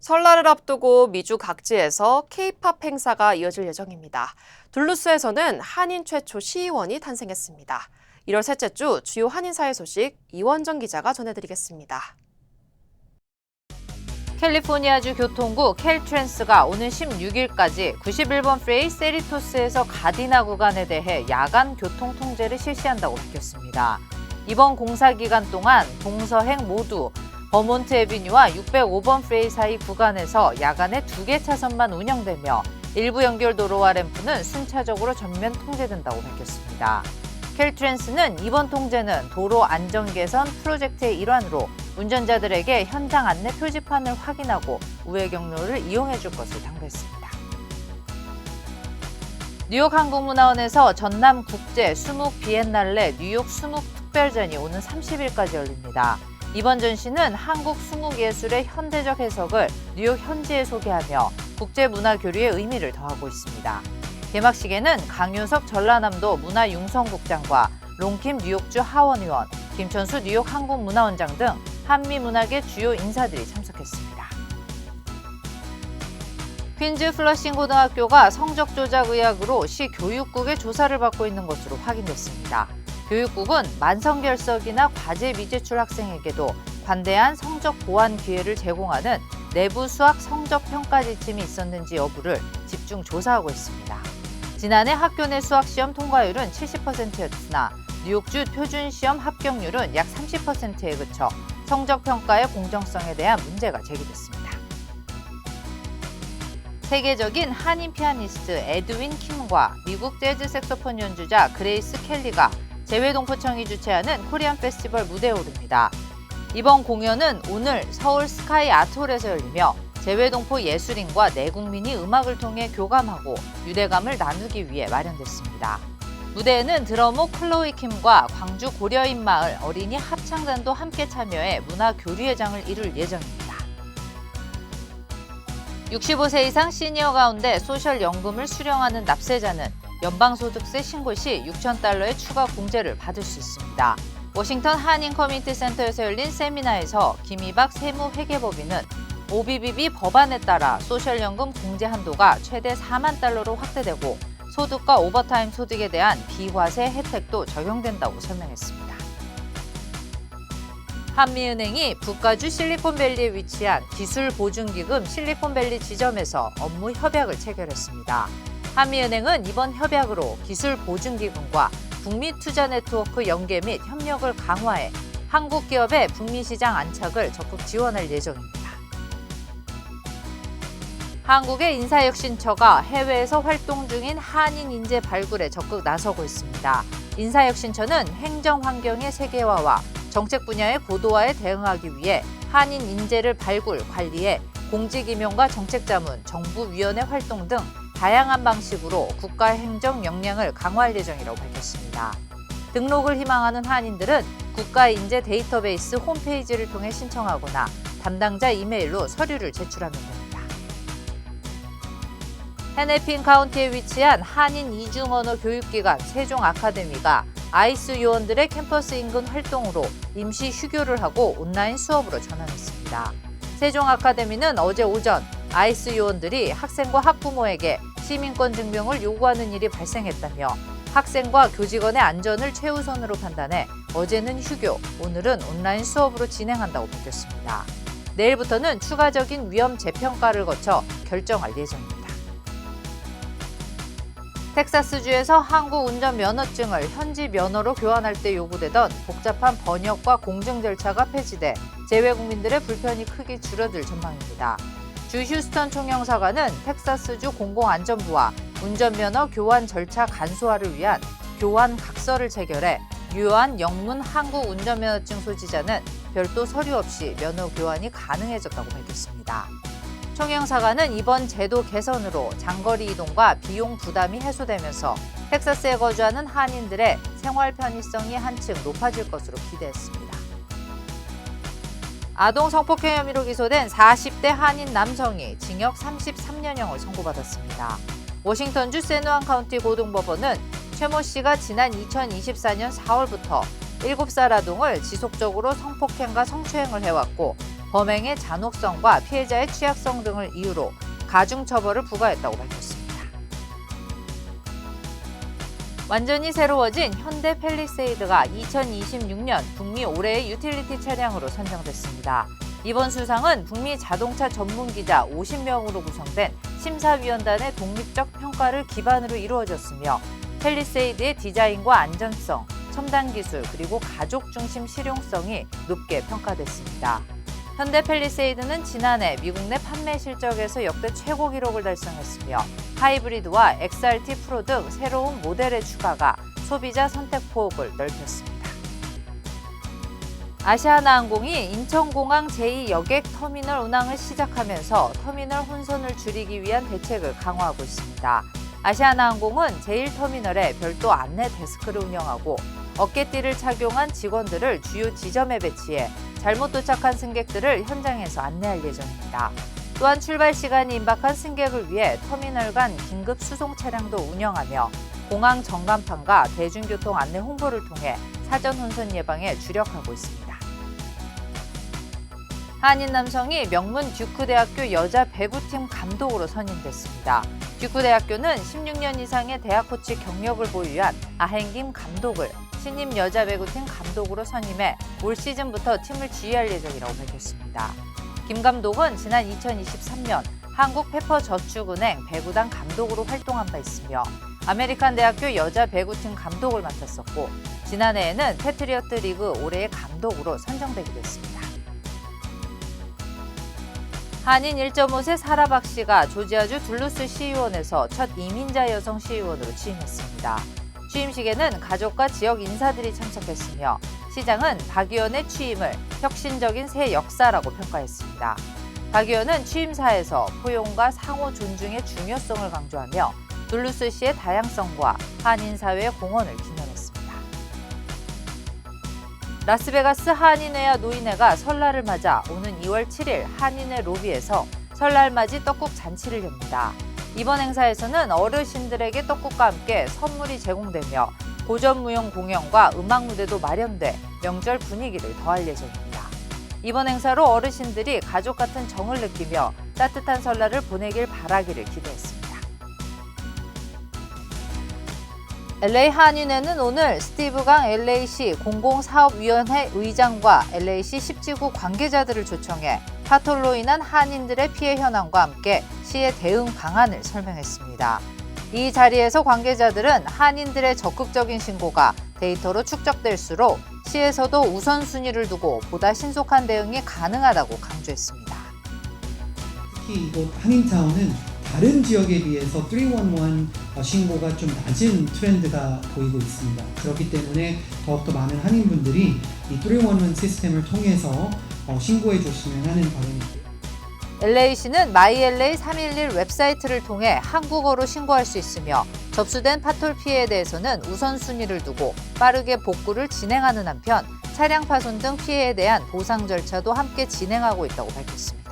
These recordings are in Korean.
설날을 앞두고 미주 각지에서 K-팝 행사가 이어질 예정입니다. 둘루스에서는 한인 최초 시의원이 탄생했습니다. 1월 셋째 주 주요 한인사회 소식 이원정 기자가 전해드리겠습니다. 캘리포니아주 교통부 캘트랜스가 오는 16일까지 91번 프레이 세리토스에서 가디나 구간에 대해 야간 교통 통제를 실시한다고 밝혔습니다. 이번 공사 기간 동안 동서행 모두 버몬트 에비뉴와 605번 프레이 사이 구간에서 야간에 두 개 차선만 운영되며 일부 연결 도로와 램프는 순차적으로 전면 통제된다고 밝혔습니다. 캘트랜스는 이번 통제는 도로 안전 개선 프로젝트의 일환으로 운전자들에게 현장 안내 표지판을 확인하고 우회 경로를 이용해 줄 것을 당부했습니다. 뉴욕 항공문화원에서 전남 국제 수묵 비엔날레 뉴욕 수묵 특별전이 오는 30일까지 열립니다. 이번 전시는 한국 수묵 예술의 현대적 해석을 뉴욕 현지에 소개하며 국제 문화 교류의 의미를 더하고 있습니다. 개막식에는 강효석 전라남도 문화융성국장과 롱킴 뉴욕주 하원의원, 김천수 뉴욕 항공문화원장 등 한미문학의 주요 인사들이 참석했습니다. 퀸즈 플러싱 고등학교가 성적 조작 의혹으로 시 교육국의 조사를 받고 있는 것으로 확인됐습니다. 교육국은 만성결석이나 과제 미제출 학생에게도 관대한 성적 보완 기회를 제공하는 내부 수학 성적 평가 지침이 있었는지 여부를 집중 조사하고 있습니다. 지난해 학교 내 수학 시험 통과율은 70%였으나 뉴욕주 표준 시험 합격률은 약 30%에 그쳐 성적 평가의 공정성에 대한 문제가 제기됐습니다. 세계적인 한인 피아니스트 에드윈 킴과 미국 재즈 색소폰 연주자 그레이스 켈리가 재외동포청이 주최하는 코리안 페스티벌 무대에 오릅니다. 이번 공연은 오늘 서울 스카이 아트홀에서 열리며 재외동포 예술인과 내국민이 음악을 통해 교감하고 유대감을 나누기 위해 마련됐습니다. 무대에는 드러머 클로이 킴과 광주 고려인 마을 어린이 합창단도 함께 참여해 문화 교류회장을 이룰 예정입니다. 65세 이상 시니어 가운데 소셜연금을 수령하는 납세자는 연방소득세 신고 시 6천 달러의 추가 공제를 받을 수 있습니다. 워싱턴 한인 커뮤니티 센터에서 열린 세미나에서 김희박 세무회계법인은 OBBB 법안에 따라 소셜연금 공제 한도가 최대 4만 달러로 확대되고 소득과 오버타임 소득에 대한 비과세 혜택도 적용된다고 설명했습니다. 한미은행이 북가주 실리콘밸리에 위치한 기술보증기금 실리콘밸리 지점에서 업무 협약을 체결했습니다. 한미은행은 이번 협약으로 기술 보증기금과 북미 투자 네트워크 연계 및 협력을 강화해 한국 기업의 북미 시장 안착을 적극 지원할 예정입니다. 한국의 인사혁신처가 해외에서 활동 중인 한인 인재 발굴에 적극 나서고 있습니다. 인사혁신처는 행정 환경의 세계화와 정책 분야의 고도화에 대응하기 위해 한인 인재를 발굴, 관리해 공직 임용과 정책 자문, 정부 위원회 활동 등 다양한 방식으로 국가 행정 역량을 강화할 예정이라고 밝혔습니다. 등록을 희망하는 한인들은 국가인재 데이터베이스 홈페이지를 통해 신청하거나 담당자 이메일로 서류를 제출하면 됩니다. 헤네핀 카운티에 위치한 한인 이중 언어 교육기관 세종 아카데미가 아이스 요원들의 캠퍼스 인근 활동으로 임시 휴교를 하고 온라인 수업으로 전환했습니다. 세종 아카데미는 어제 오전 아이스 요원들이 학생과 학부모에게 시민권 증명을 요구하는 일이 발생했다며 학생과 교직원의 안전을 최우선으로 판단해 어제는 휴교, 오늘은 온라인 수업으로 진행한다고 밝혔습니다. 내일부터는 추가적인 위험 재평가를 거쳐 결정할 예정입니다. 텍사스주에서 한국 운전 면허증을 현지 면허로 교환할 때 요구되던 복잡한 번역과 공증 절차가 폐지돼 재외국민들의 불편이 크게 줄어들 전망입니다. 주 휴스턴 총영사관은 텍사스주 공공안전부와 운전면허 교환 절차 간소화를 위한 교환 각서를 체결해 유효한 영문 한국 운전면허증 소지자는 별도 서류 없이 면허 교환이 가능해졌다고 밝혔습니다. 총영사관은 이번 제도 개선으로 장거리 이동과 비용 부담이 해소되면서 텍사스에 거주하는 한인들의 생활 편의성이 한층 높아질 것으로 기대했습니다. 아동 성폭행 혐의로 기소된 40대 한인 남성이 징역 33년형을 선고받았습니다. 워싱턴주 세누안 카운티 고등법원은 최모 씨가 지난 2024년 4월부터 7살 아동을 지속적으로 성폭행과 성추행을 해왔고 범행의 잔혹성과 피해자의 취약성 등을 이유로 가중 처벌을 부과했다고 밝혔습니다. 완전히 새로워진 현대 펠리세이드가 2026년 북미 올해의 유틸리티 차량으로 선정됐습니다. 이번 수상은 북미 자동차 전문 기자 50명으로 구성된 심사위원단의 독립적 평가를 기반으로 이루어졌으며 펠리세이드의 디자인과 안전성, 첨단 기술 그리고 가족 중심 실용성이 높게 평가됐습니다. 현대 펠리세이드는 지난해 미국 내 판매 실적에서 역대 최고 기록을 달성했으며 하이브리드와 XRT 프로 등 새로운 모델의 추가가 소비자 선택 폭을 넓혔습니다. 아시아나항공이 인천공항 제2여객 터미널 운항을 시작하면서 터미널 혼선을 줄이기 위한 대책을 강화하고 있습니다. 아시아나항공은 제1터미널에 별도 안내 데스크를 운영하고 어깨띠를 착용한 직원들을 주요 지점에 배치해 잘못 도착한 승객들을 현장에서 안내할 예정입니다. 또한 출발 시간이 임박한 승객을 위해 터미널 간 긴급 수송 차량도 운영하며 공항 전간판과 대중교통 안내 홍보를 통해 사전 혼선 예방에 주력하고 있습니다. 한인 남성이 명문 듀크대학교 여자 배구팀 감독으로 선임됐습니다. 듀크대학교는 16년 이상의 대학 코치 경력을 보유한 아헨김 감독을 신임 여자 배구팀 감독으로 선임해 올 시즌부터 팀을 지휘할 예정이라고 밝혔습니다. 김 감독은 지난 2023년 한국 페퍼 저축은행 배구단 감독으로 활동한 바 있으며 아메리칸 대학교 여자 배구팀 감독을 맡았었고 지난해에는 패트리어트 리그 올해의 감독으로 선정되기도 했습니다. 한인 1.5세 사라 박 씨가 조지아주 둘루스 시의원에서 첫 이민자 여성 시의원으로 취임했습니다. 취임식에는 가족과 지역 인사들이 참석했으며 시장은 박 의원의 취임을 혁신적인 새 역사라고 평가했습니다. 박 의원은 취임사에서 포용과 상호 존중의 중요성을 강조하며 둘루스 시의 다양성과 한인 사회의 공헌을 기념했습니다. 라스베가스 한인회와 노인회가 설날을 맞아 오는 2월 7일 한인회 로비에서 설날 맞이 떡국 잔치를 엽니다. 이번 행사에서는 어르신들에게 떡국과 함께 선물이 제공되며 고전무용 공연과 음악 무대도 마련돼 명절 분위기를 더할 예정입니다. 이번 행사로 어르신들이 가족 같은 정을 느끼며 따뜻한 설날을 보내길 바라기를 기대했습니다. LA 한인회는 오늘 스티브 강 LA시 공공사업위원회 의장과 LA시 10지구 관계자들을 초청해 파톨로 인한 한인들의 피해 현황과 함께 시의 대응 방안을 설명했습니다. 이 자리에서 관계자들은 한인들의 적극적인 신고가 데이터로 축적될수록 시에서도 우선순위를 두고 보다 신속한 대응이 가능하다고 강조했습니다. 특히 이곳 한인타운은 다른 지역에 비해서 311 신고가 좀 낮은 트렌드가 보이고 있습니다. 그렇기 때문에 더욱더 많은 한인분들이 이 311 시스템을 통해서 어, 신고해 주시면 하는 바람입니다. LA시는 마이LA 311 웹사이트를 통해 한국어로 신고할 수 있으며 접수된 파톨 피해에 대해서는 우선순위를 두고 빠르게 복구를 진행하는 한편 차량 파손 등 피해에 대한 보상 절차도 함께 진행하고 있다고 밝혔습니다.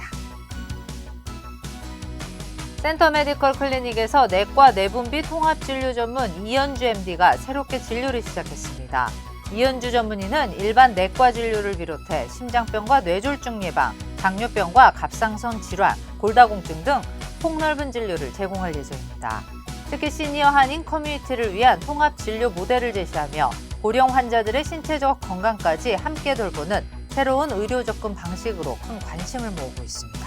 센터 메디컬 클리닉에서 내과 내분비 통합 진료 전문 이현주 MD가 새롭게 진료를 시작했습니다. 이현주 전문의는 일반 내과 진료를 비롯해 심장병과 뇌졸중 예방, 당뇨병과 갑상선 질환, 골다공증 등 폭넓은 진료를 제공할 예정입니다. 특히 시니어 한인 커뮤니티를 위한 통합 진료 모델을 제시하며 고령 환자들의 신체적 건강까지 함께 돌보는 새로운 의료 접근 방식으로 큰 관심을 모으고 있습니다.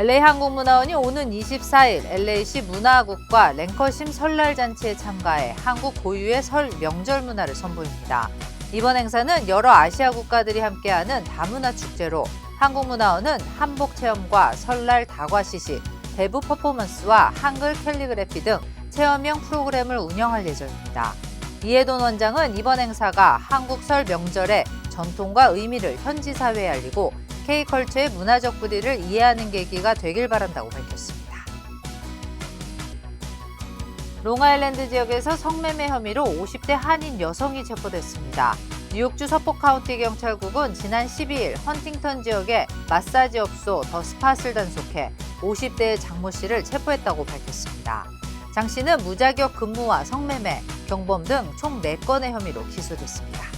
LA 한국문화원이 오는 24일 LA시 문화국과 랭커심 설날 잔치에 참가해 한국 고유의 설 명절 문화를 선보입니다. 이번 행사는 여러 아시아 국가들이 함께하는 다문화 축제로 한국문화원은 한복 체험과 설날 다과 시식, 대부 퍼포먼스와 한글 캘리그래피 등 체험형 프로그램을 운영할 예정입니다. 이해돈 원장은 이번 행사가 한국 설 명절의 전통과 의미를 현지 사회에 알리고 K컬처의 문화적 뿌리를 이해하는 계기가 되길 바란다고 밝혔습니다. 롱아일랜드 지역에서 성매매 혐의로 50대 한인 여성이 체포됐습니다. 뉴욕주 서포 카운티 경찰국은 지난 12일 헌팅턴 지역의 마사지 업소 더 스팟을 단속해 50대의 장모 씨를 체포했다고 밝혔습니다. 장 씨는 무자격 근무와 성매매, 경범 등 총 4건의 혐의로 기소됐습니다.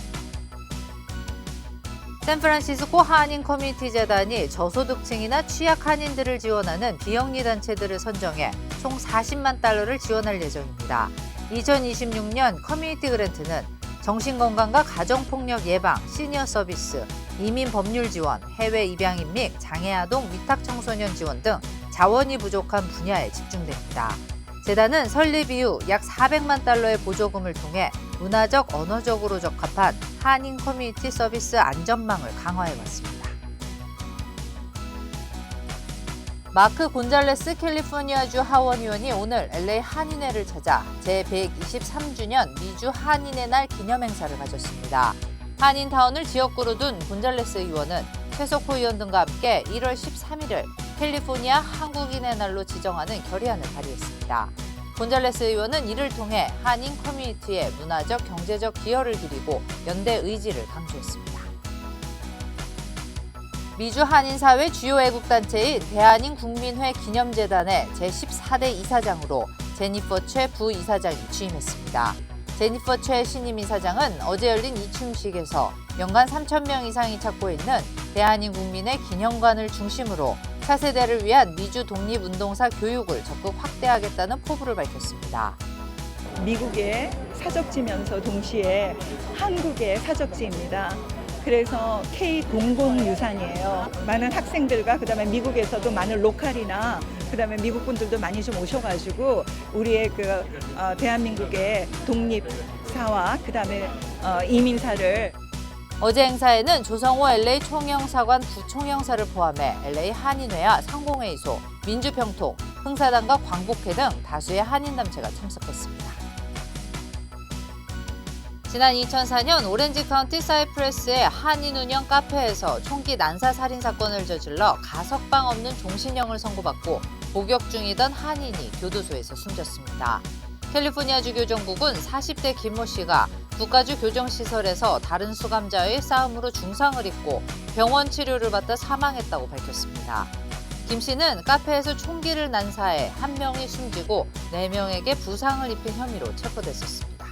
샌프란시스코 한인 커뮤니티 재단이 저소득층이나 취약 한인들을 지원하는 비영리 단체들을 선정해 총 40만 달러를 지원할 예정입니다. 2026년 커뮤니티 그랜트는 정신건강과 가정폭력 예방, 시니어 서비스, 이민 법률 지원, 해외 입양인 및 장애아동 위탁 청소년 지원 등 자원이 부족한 분야에 집중됩니다. 재단은 설립 이후 약 400만 달러의 보조금을 통해 문화적, 언어적으로 적합한 한인 커뮤니티 서비스 안전망을 강화해 왔습니다. 마크 곤잘레스 캘리포니아주 하원 의원이 오늘 LA 한인회를 찾아 제123주년 미주 한인의 날 기념 행사를 가졌습니다. 한인타운을 지역구로 둔 곤잘레스 의원은 최석호 의원 등과 함께 1월 13일을 캘리포니아 한국인의 날로 지정하는 결의안을 발의했습니다. 곤잘레스 의원은 이를 통해 한인 커뮤니티의 문화적, 경제적 기여를 기리고 연대 의지를 강조했습니다. 미주 한인사회 주요 애국단체인 대한인 국민회 기념재단의 제14대 이사장으로 제니퍼 최 부이사장이 취임했습니다. 제니퍼 최 신임 이사장은 어제 열린 이춤식에서 연간 3천 명 이상이 찾고 있는 대한인 국민의 기념관을 중심으로 차세대를 위한 미주 독립운동사 교육을 적극 확대하겠다는 포부를 밝혔습니다. 미국의 사적지면서 동시에 한국의 사적지입니다. 그래서 K 공공유산이에요. 많은 학생들과 그다음에 미국에서도 많은 로컬이나 그다음에 미국 분들도 많이 좀 오셔가지고 우리의 그 어, 대한민국의 독립사와 그다음에 어, 이민사를 어제 행사에는 조성호 LA 총영사관 부총영사를 포함해 LA 한인회와 상공회의소, 민주평통, 흥사단과 광복회 등 다수의 한인 단체가 참석했습니다. 지난 2004년 오렌지 카운티 사이프레스의 한인 운영 카페에서 총기 난사 살인 사건을 저질러 가석방 없는 종신형을 선고받고 복역 중이던 한인이 교도소에서 숨졌습니다. 캘리포니아주 교정국은 40대 김모 씨가 국가주 교정시설에서 다른 수감자의 싸움으로 중상을 입고 병원 치료를 받다 사망했다고 밝혔습니다. 김 씨는 카페에서 총기를 난사해 한 명이 숨지고 네 명에게 부상을 입힌 혐의로 체포됐었습니다.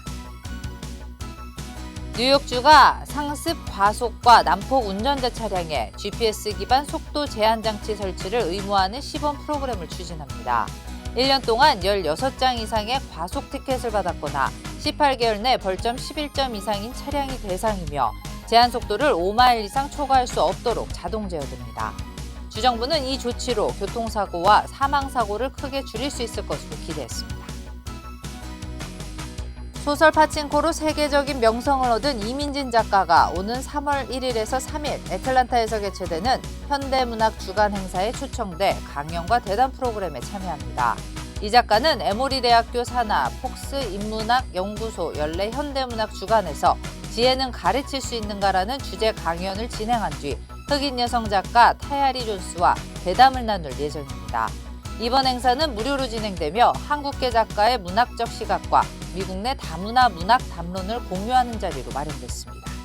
뉴욕주가 상습 과속과 난폭 운전자 차량에 GPS 기반 속도 제한 장치 설치를 의무화하는 시범 프로그램을 추진합니다. 1년 동안 16장 이상의 과속 티켓을 받았거나 18개월 내 벌점 11점 이상인 차량이 대상이며 제한 속도를 5마일 이상 초과할 수 없도록 자동 제어됩니다. 주정부는 이 조치로 교통사고와 사망사고를 크게 줄일 수 있을 것으로 기대했습니다. 소설 파친코로 세계적인 명성을 얻은 이민진 작가가 오는 3월 1일에서 3일 애틀란타에서 개최되는 현대문학 주간 행사에 초청돼 강연과 대담 프로그램에 참여합니다. 이 작가는 에모리 대학교 산하 폭스 인문학 연구소 연례 현대문학 주간에서 지혜는 가르칠 수 있는가라는 주제 강연을 진행한 뒤 흑인 여성 작가 타야리 존스와 대담을 나눌 예정입니다. 이번 행사는 무료로 진행되며 한국계 작가의 문학적 시각과 미국 내 다문화 문학 담론을 공유하는 자리로 마련됐습니다.